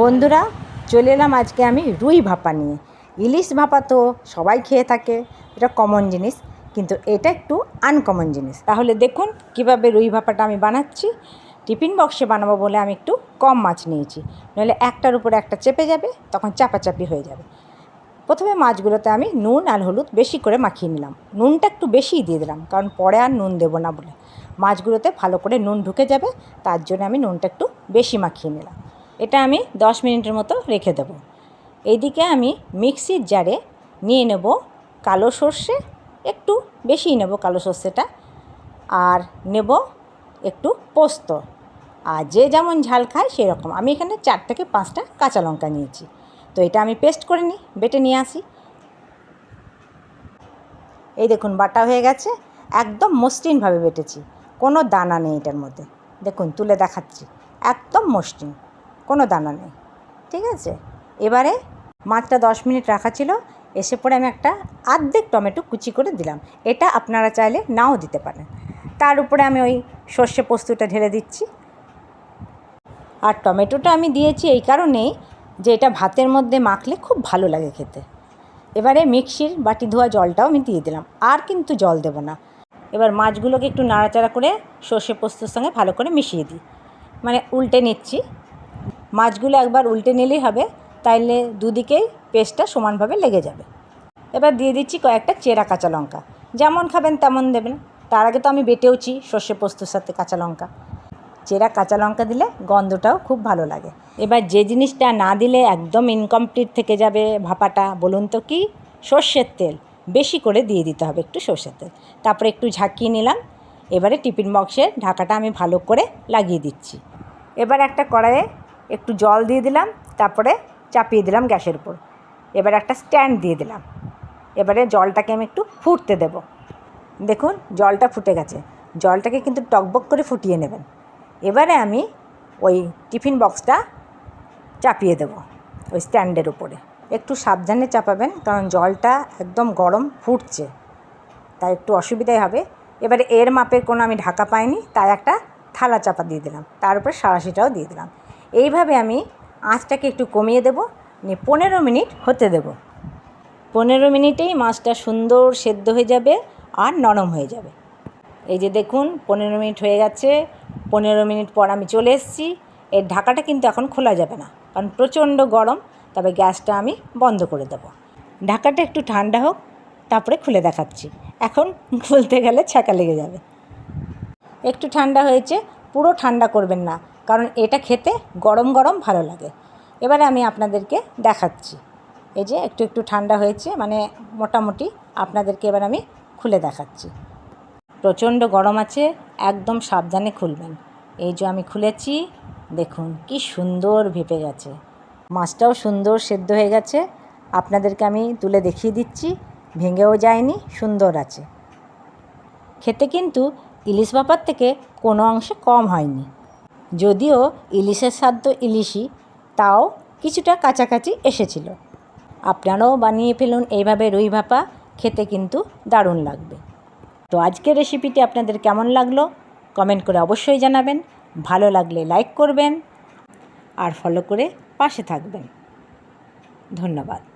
বন্ধুরা, চলে এলাম আজকে আমি রুই ভাপা নিয়ে। ইলিশ ভাপা তো সবাই খেয়ে থাকে, এটা কমন জিনিস, কিন্তু এটা একটু আনকমন জিনিস। তাহলে দেখুন কীভাবে রুই ভাপাটা আমি বানাচ্ছি। টিফিন বক্সে বানাবো বলে আমি একটু কম মাছ নিয়েছি। নইলে একটার উপরে একটা চেপে যাবে, তখন চাপাচাপি হয়ে যাবে। প্রথমে মাছগুলোতে আমি নুন আর হলুদ বেশি করে মাখিয়ে নিলাম। নুনটা একটু বেশিই দিয়ে দিলাম, কারণ পরে আর নুন দেবো না বলে। মাছগুলোতে ভালো করে নুন ঢুকে যাবে, তার জন্য আমি নুনটা একটু বেশি মাখিয়ে নিলাম। এটা আমি দশ মিনিটের মতো রেখে দেবো। এইদিকে আমি মিক্সির জারে নিয়ে নেব কালো সর্ষে, একটু বেশিই নেব কালো সর্ষেটা, আর নেব একটু পোস্ত। আর যে যেমন ঝাল খায় সেরকম। আমি এখানে চার থেকে পাঁচটা কাঁচা লঙ্কা নিয়েছি। তো এটা আমি পেস্ট করে নিই, বেটে নিয়ে আসি। এই দেখুন, বাটা হয়ে গেছে। একদম মসৃণভাবে বেটেছি। কোনো দানা নেই এটার মধ্যে। দেখুন, তুলে দেখাচ্ছি। একদম মসৃণ। কোনো দানা নেই, ঠিক আছে? এবারে মাছটা দশ মিনিট রাখা ছিল, এসে পরে আমি একটা আর্ধেক টমেটো কুচি করে দিলাম। এটা আপনারা চাইলে নাও দিতে পারেন। তার উপরে আমি ওই সর্ষে পোস্তটা ঢেলে দিচ্ছি। আর টমেটোটা আমি দিয়েছি এই কারণেই যে এটা ভাতের মধ্যে মাখলে খুব ভালো লাগে খেতে। এবারে মিক্সির বাটি ধোয়া জলটাও আমি দিয়ে দিলাম। আর কিন্তু জল দেব না। এবার মাছগুলোকে একটু নাড়াচাড়া করে সর্ষে পোস্তর সঙ্গে ভালো করে মিশিয়ে দিই। মানে উল্টে নিচ্ছি। মাছগুলো একবার উল্টে নিলেই হবে, তাইলে দুদিকেই পেস্টটা সমানভাবে লেগে যাবে। এবার দিয়ে দিচ্ছি কয়েকটা চেরা কাঁচা লঙ্কা। যেমন খাবেন তেমন দেবেন। তার আগে তো আমি বেটেওছি সর্ষে পোস্তর সাথে কাঁচা লঙ্কা। চেরা কাঁচা লঙ্কা দিলে গন্ধটাও খুব ভালো লাগে। এবার যে জিনিসটা না দিলে একদম ইনকমপ্লিট থেকে যাবে ভাপাটা, বলুন তো কি? সর্ষের তেল। বেশি করে দিয়ে দিতে হবে একটু সর্ষের তেল। তারপরে একটু ঝাঁকিয়ে নিলাম। এবারে টিফিন বক্সের ঢাকাটা আমি ভালো করে লাগিয়ে দিচ্ছি। এবার একটা কড়াইয়ে একটু জল দিয়ে দিলাম, তারপরে চাপিয়ে দিলাম গ্যাসের উপর। এবার একটা স্ট্যান্ড দিয়ে দিলাম। এবারে জলটাকে আমি একটু ফুটতে দেব। দেখুন, জলটা ফুটে গেছে। জলটাকে কিন্তু টকবক করে ফুটিয়ে নেবেন। এবারে আমি ওই টিফিন বক্সটা চাপিয়ে দেব ওই স্ট্যান্ডের উপরে। একটু সাবধানে চাপাবেন, কারণ জলটা একদম গরম ফুটছে। তাই একটু অসুবিধাই হবে। এবারে এর মাপের কোনো আমি ঢাকা পাইনি, তাই একটা থালা চাপা দিয়ে দিলাম। তার উপরে সারাশিটাও দিয়ে দিলাম। এইভাবে আমি আঁচটাকে একটু কমিয়ে দেবো, নিয়ে পনেরো মিনিট হতে দেব। পনেরো মিনিটেই মাছটা সুন্দর সেদ্ধ হয়ে যাবে আর নরম হয়ে যাবে। এই যে দেখুন, পনেরো মিনিট হয়ে গেছে, পনেরো মিনিট পর আমি চলে এসেছি। এর ঢাকাটা কিন্তু এখন খোলা যাবে না, কারণ প্রচণ্ড গরম, তবে গ্যাসটা আমি বন্ধ করে দেবো। ঢাকাটা একটু ঠান্ডা হোক, তারপরে খুলে দেখাচ্ছি। এখন খুলতে গেলে ছ্যাঁকা লেগে যাবে। একটু ঠান্ডা হয়েছে, পুরো ঠান্ডা করবেন না। কারণ এটা খেতে গরম গরম ভালো লাগে। এবারে আমি আপনাদেরকে দেখাচ্ছি। এই যে একটু একটু ঠান্ডা হয়েছে মানে মোটামুটি আপনাদেরকে এবার আমি খুলে দেখাচ্ছি। প্রচণ্ড গরম আছে, একদম সাবধানে খুলবেন। এই যে আমি খুলেছি, দেখুন কি সুন্দর ভেপে গেছে। মাছটাও সুন্দর সেদ্ধ হয়ে গেছে। আপনাদেরকে আমি তুলে দেখিয়ে দিচ্ছি, ভেঙেও যায়নি, সুন্দর আছে। খেতে কিন্তু ইলিশ বাপার থেকে কোনো অংশে কম হয়নি। যদিও ইলিশের স্বাদ তো ইলিশই তাও কিছুটা কাছাকাছি এসেছিল। আপনারাও বানিয়ে ফেলুন এইভাবে রুই ভাপা, খেতে কিন্তু দারুণ লাগবে। তো আজকের রেসিপিটি আপনাদের কেমন লাগল? কমেন্ট করে অবশ্যই জানাবেন। ভালো লাগলে লাইক করবেন আর ফলো করে পাশে থাকবেন। ধন্যবাদ।